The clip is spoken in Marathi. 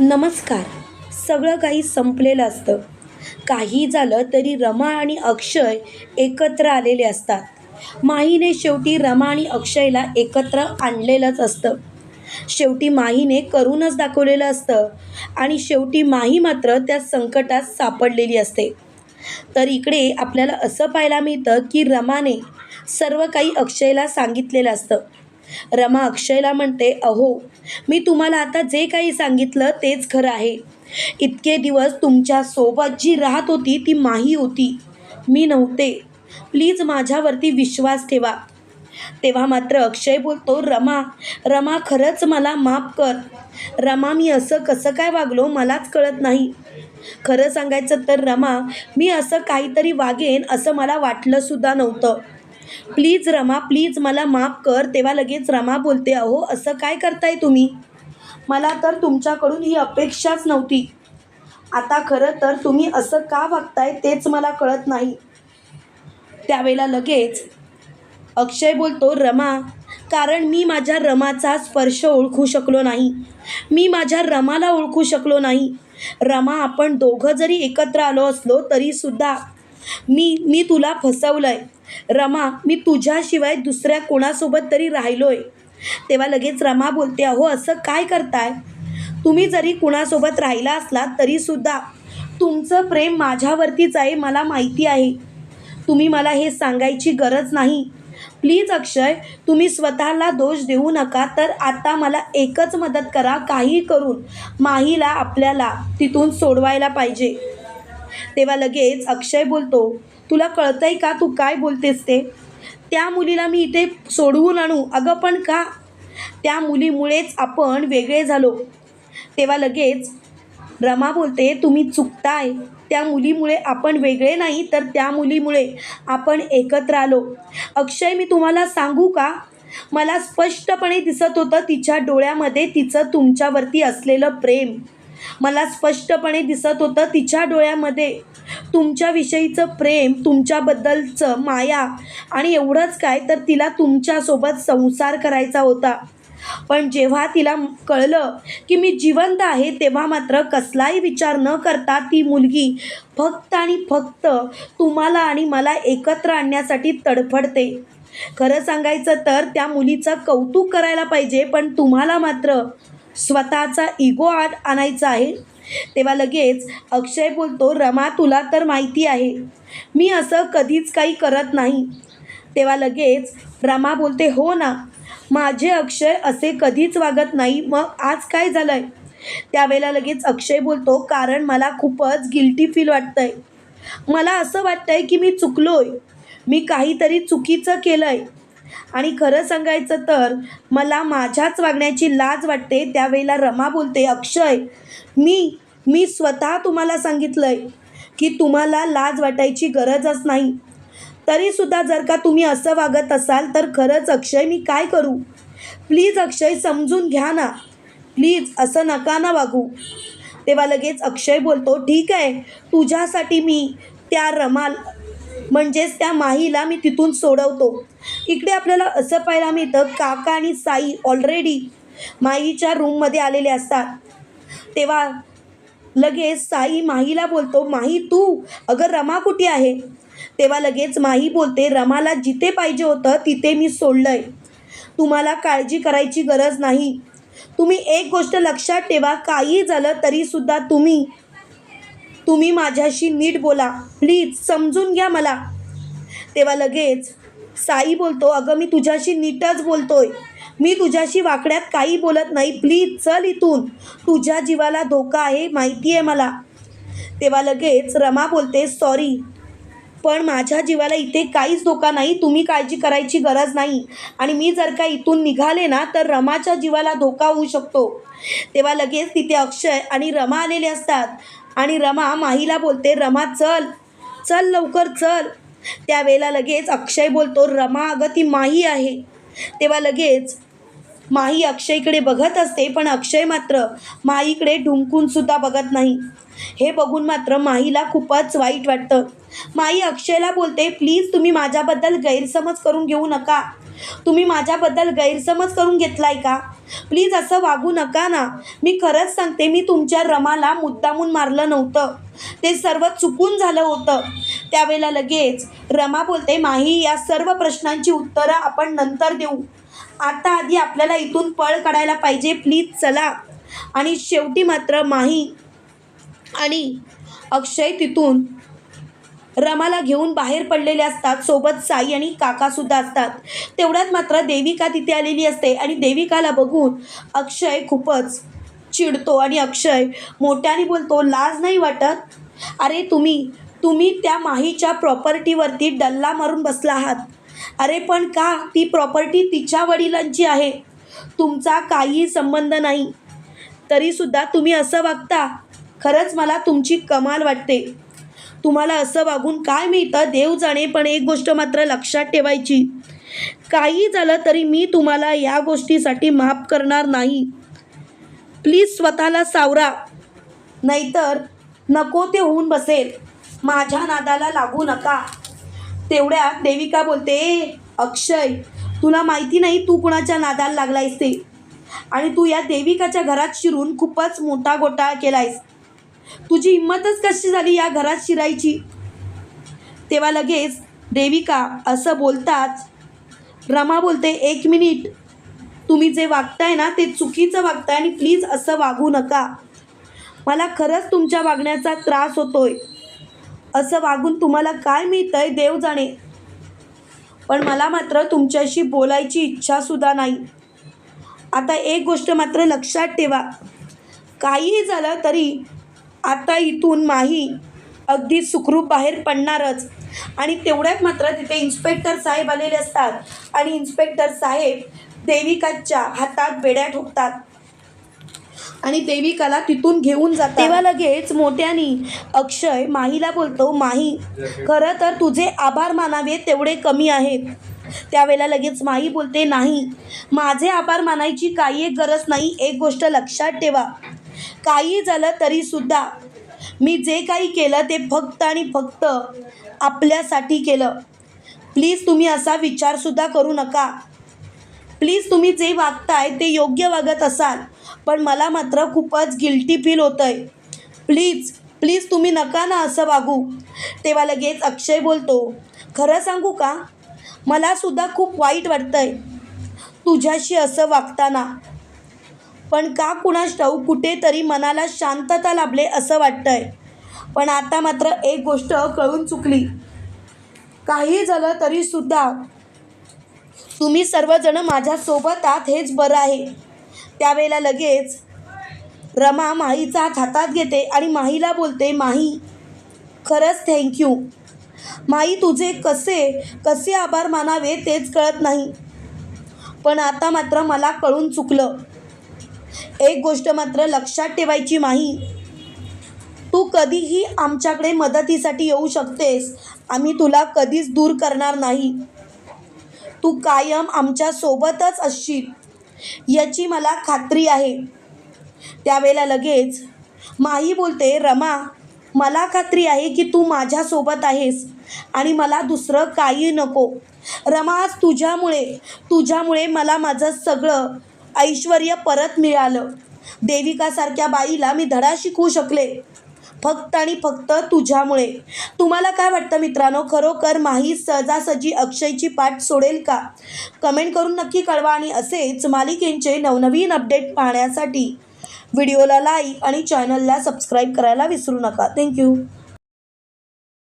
नमस्कार. सगळं काही संपलेलं असतं. काही झालं तरी रमा आणि अक्षय एकत्र आलेले असतात. माहीने शेवटी रमा आणि अक्षयला एकत्र आणलेलंच असतं. शेवटी माहीने करूनच दाखवलेलं असतं आणि शेवटी माही मात्र त्या संकटात सापडलेली असते. तर इकडे आपल्याला असं पाहायला मिळतं की रमाने सर्व काही अक्षयला सांगितलेलं असतं. रमा अक्षयला म्हणते अहो मी तुम्हाला आता जे काही सांगितलं तेच खरं आहे. इतके दिवस तुमच्यासोबत जी राहत होती ती माही होती. मी नव्हते. प्लीज माझ्यावरती विश्वास ठेवा. तेव्हा मात्र अक्षय बोलतो रमा रमा खरंच मला माफ कर. रमा मी असं कसं काय वागलो मलाच कळत नाही. खरं सांगायचं तर रमा मी असं काहीतरी वागेन असं मला वाटलंसुद्धा नव्हतं. प्लीज रमा प्लीज मला माफ कर तेव्हा लगेच रमा बोलते अहो असं काय करताय तुम्ही? मला तर तुमच्याकडून ही अपेक्षाच नव्हती. आता खरं तर तुम्ही असं का वागताय तेच मला कळत नाही. त्यावेळेला लगेच अक्षय बोलतो रमा कारण मी माझ्या रमाचा स्पर्श ओळखू शकलो नाही. मी माझ्या रमाला ओळखू शकलो नाही. रमा आपण दोघं जरी एकत्र आलो असलो तरीसुद्धा मी मी तुला फसवलं आहे रमा मी तुझ्याशिवाय दुसऱ्या कोणासोबत तरी राहिलो आहे तेव्हा लगेच रमा बोलते अहो असं काय करताय? तुम्ही जरी कुणासोबत राहिला असलात तरीसुद्धा तुमचं प्रेम माझ्यावरतीच आहे मला माहिती आहे. तुम्ही मला हे सांगायची गरज नाही. प्लीज अक्षय तुम्ही स्वतःला दोष देऊ नका तर आता मला एकच मदत करा काही करून माहीला आपल्याला तिथून सोडवायला पाहिजे. तेव्हा लगेच अक्षय बोलतो तुला कळतंय का तू काय बोलतेस ते? त्या मुलीला मी इथे सोडवून आणू अगं पण का? त्या मुलीमुळेच आपण वेगळे झालो. तेव्हा लगेच रमा बोलते तुम्ही चुकताय. त्या मुलीमुळे आपण वेगळे नाही तर त्या मुलीमुळे आपण एकत्र आलो. अक्षय मी तुम्हाला सांगू का? मला स्पष्टपणे दिसत होतं तिच्या डोळ्यामध्ये तिचं तुमच्यावरती असलेलं प्रेम. मला स्पष्टपणे दिसत होतं तिच्या डोळ्यामध्ये तुमच्याविषयीचं प्रेम तुमच्याबद्दलचं माया आणि एवढंच काय तर तिला तुमच्यासोबत संसार करायचा होता. पण जेव्हा तिला कळलं की मी जिवंत आहे तेव्हा मात्र कसलाही विचार न करता ती मुलगी फक्त आणि फक्त तुम्हाला आणि मला एकत्र आणण्यासाठी तडफडते. खरं सांगायचं तर त्या मुलीचं कौतुक करायला पाहिजे पण तुम्हाला मात्र स्वतःचा इगो आत आणायचा आहे. तेव्हा लगेच अक्षय बोलतो रमा तुला तर माहिती आहे. मी असं कधीच काही करत नाही. तेव्हा लगेच रमा बोलते हो ना माझे अक्षय असे कधीच वागत नाही. मग आज काय झालं आहे त्यावेळेला लगेच अक्षय बोलतो कारण मला खूपच गिल्टी फील वाटतं आहे मला असं वाटतं आहे की मी चुकलो आहे मी काहीतरी चुकीचं केलं आहे आणि खरं सांगायचं तर मला माझ्याच वागण्याची लाज वाटते त्यावेळेला रमा बोलते अक्षय मी मी स्वतः तुम्हाला सांगितलं आहे की तुम्हाला लाज वाटायची गरजच नाही. तरीसुद्धा जर का तुम्ही असं वागत असाल तर खरंच अक्षय मी काय करू? प्लीज अक्षय समजून घ्या ना. प्लीज असं नका ना वागू. तेव्हा लगेच अक्षय बोलतो ठीक आहे तुझ्यासाठी मी त्या रमाल म्हणजेच त्या माहीला मी तिथून सोडवतो. इकडे आपल्याला असं पाहायला मिळतं काका आणि साई ऑलरेडी माईच्या रूममध्ये आलेले असतात. तेव्हा लगेच साई माहीला बोलतो माही तू अगं रमा कुठे आहे? तेव्हा लगेच माही बोलते रमाला जिथे पाहिजे होतं तिथे मी सोडलं आहे तुम्हाला काळजी करायची गरज नाही. तुम्ही एक गोष्ट लक्षात ठेवा काही झालं तरीसुद्धा तुम्ही तुम्ही माझ्याशी नीट बोला. प्लीज समजून घ्या मला. तेव्हा लगेच साई बोलतो अगं मी तुझ्याशी नीटच बोलतोय. मी तुझ्याशी वाकड्यात काही बोलत नाही. प्लीज चल इथून. तुझ्या जीवाला धोका आहे माहिती आहे मला. तेव्हा लगेच रमा बोलते सॉरी पण माझ्या जीवाला इथे काहीच धोका नाही. तुम्ही काळजी करायची गरज नाही. आणि मी जर का इथून निघाले ना तर रमाच्या जीवाला धोका होऊ शकतो. तेव्हा लगेच तिथे अक्षय आणि रमा आलेले असतात. आणि रमा माहीला बोलते रमा चल चल लवकर चल. त्यावेळेला लगेच अक्षय बोलतो रमा अगं ती माही आहे. तेव्हा लगेच माही अक्षयकडे बघत असते पण अक्षय मात्र माईकडे ढुंकूनसुद्धा बघत नाही. हे बघून मात्र माहीला खूपच वाईट वाटतं. माई अक्षयला बोलते प्लीज तुम्ही माझ्याबद्दल गैरसमज करून घेऊ नका. तुम्ही माझ्याबद्दल गैरसमज करून घेतलाय का? प्लीज असं वागू नका ना. मी खरंच सांगते मी तुमच्या रमाला मुद्दामून मारलं नव्हतं. ते सर्व चुकून झालं होतं. त्यावेळेला लगेच रमा बोलते माही या सर्व प्रश्नांची उत्तरं आपण नंतर देऊ. आता आधी आपल्याला इथून पळ काढायला पाहिजे प्लीज चला. आणि शेवटी मात्र माही आणि अक्षय तिथून रमाला घेऊन बाहेर पडलेले असतात. सोबत साई आणि काकासुद्धा असतात. तेवढ्यात मात्र देविका तिथे आलेली असते आणि देविकाला बघून अक्षय खूपच चिडतो आणि अक्षय मोठ्याने बोलतो लाज नाही वाटत? अरे तुम्ही तुम्ही त्या माहीच्या प्रॉपर्टीवरती डल्ला मारून बसला आहात. अरे पण का? ती प्रॉपर्टी तिच्या वडिलांची आहे. तुमचा काहीही संबंध नाही. तरीसुद्धा तुम्ही असं वागता? खरंच मला तुमची कमाल वाटते. तुम्हाला असं वागून काय मिळतं? देव जाणे पण एक गोष्ट मात्र लक्षात ठेवायची. काही झालं तरी मी तुम्हाला या गोष्टीसाठी माफ करणार नाही. प्लीज स्वतःला सावरा. नाहीतर नको ते होऊन बसेल. माझ्या नादाला लागू नका. तेवढ्या देविका बोलते "ए, अक्षय तुला माहिती नाही तू कुणाच्या नादाला लागलायस ते. आणि तू या देविकाच्या घरात शिरून खूपच मोठा घोटाळा केलायस. तुझी हिंमतच कशी झाली या घरात शिरायची? तेव्हा लगेच देविका असं बोलताच रमा बोलते एक मिनिट. तुम्ही जे वागताय ना ते चुकीचं वागताय आणि प्लीज असं वागू नका. मला खरंच तुमच्या वागण्याचा त्रास होतोय. असं वागून तुम्हाला काय मिळतंय देव जाणे. पण मला मात्र तुमच्याशी बोलायची इच्छासुद्धा नाही. आता एक गोष्ट मात्र लक्षात ठेवा. काहीही झालं तरी आता इथून माही अगदी सुखरूप बाहेर पडणारच. आणि तेवढ्यात मात्र तिथे इन्स्पेक्टर साहेब आलेले असतात. आणि इन्स्पेक्टर साहेब देविकाच्या हातात बेड्या ठोकतात. आणि देविकाला तिथून घेऊन जात तेव्हा लगेच मोठ्यानी अक्षय माहीला बोलतो माही खरं तर तुझे आभार मानावे तेवढे कमी आहेत. त्यावेळेला लगेच माही बोलते नाही माझे आभार मानायची काही एक गरज नाही. एक गोष्ट लक्षात ठेवा. काही झालं तरीसुद्धा मी जे काही केलं ते फक्त आणि फक्त आपल्यासाठी केलं. प्लीज तुम्ही असा विचारसुद्धा करू नका. प्लीज तुम्ही जे वागताय ते योग्य वागत असाल पण मला मात्र खूपच गिल्टी फील होतं आहे प्लीज प्लीज तुम्ही नका ना असं वागू. तेव्हा लगेच अक्षय बोलतो खरं सांगू का? मलासुद्धा खूप वाईट वाटतं आहे तुझ्याशी असं वागताना. पण का कुणास ठाऊक कुठेतरी मनाला शांतता लाभले असं वाटतंय. पण आता मात्र एक गोष्ट कळून चुकली. काही झालं तरीसुद्धा तुम्ही सर्वजण माझ्यासोबत आहात हेच बरं आहे. त्यावेळेला लगेच रमा माहीचा हात हातात घेते आणि माहीला बोलते माही खरंच थँक्यू माई तुझे कसे कसे आभार मानावे तेच कळत नाही. पण आता मात्र मला कळून चुकलं. एक गोष्ट मात्र लक्षात ठेवायची माही तू कधीही आमच्याकडे मदतीसाठी येऊ शकतेस. आम्ही तुला कधीच दूर करणार नाही. तू कायम आमच्या सोबतच असशील याची मला खात्री आहे. त्यावेळेला लगेच माही बोलते रमा मला खात्री आहे की तू माझ्यासोबत आहेस आणि मला दुसरं काही नको. रमा आज तुझ्यामुळे तुझ्यामुळे मला माझं सगळं ऐश्वर परत मिळालं. देविकासारख्या बाईला मी धडा शिकवू शकले. फक्त आणि फक्त तुझ्यामुळे. तुम्हाला काय वाटतं मित्रांनो? खरोखर माही सहजासहजी अक्षयची पाठ सोडेल का? कमेंट करून नक्की कळवा आणि असेच मालिकेंचे नवनवीन अपडेट पाहण्यासाठी व्हिडिओला लाईक आणि चॅनलला सबस्क्राईब करायला विसरू नका. थँक्यू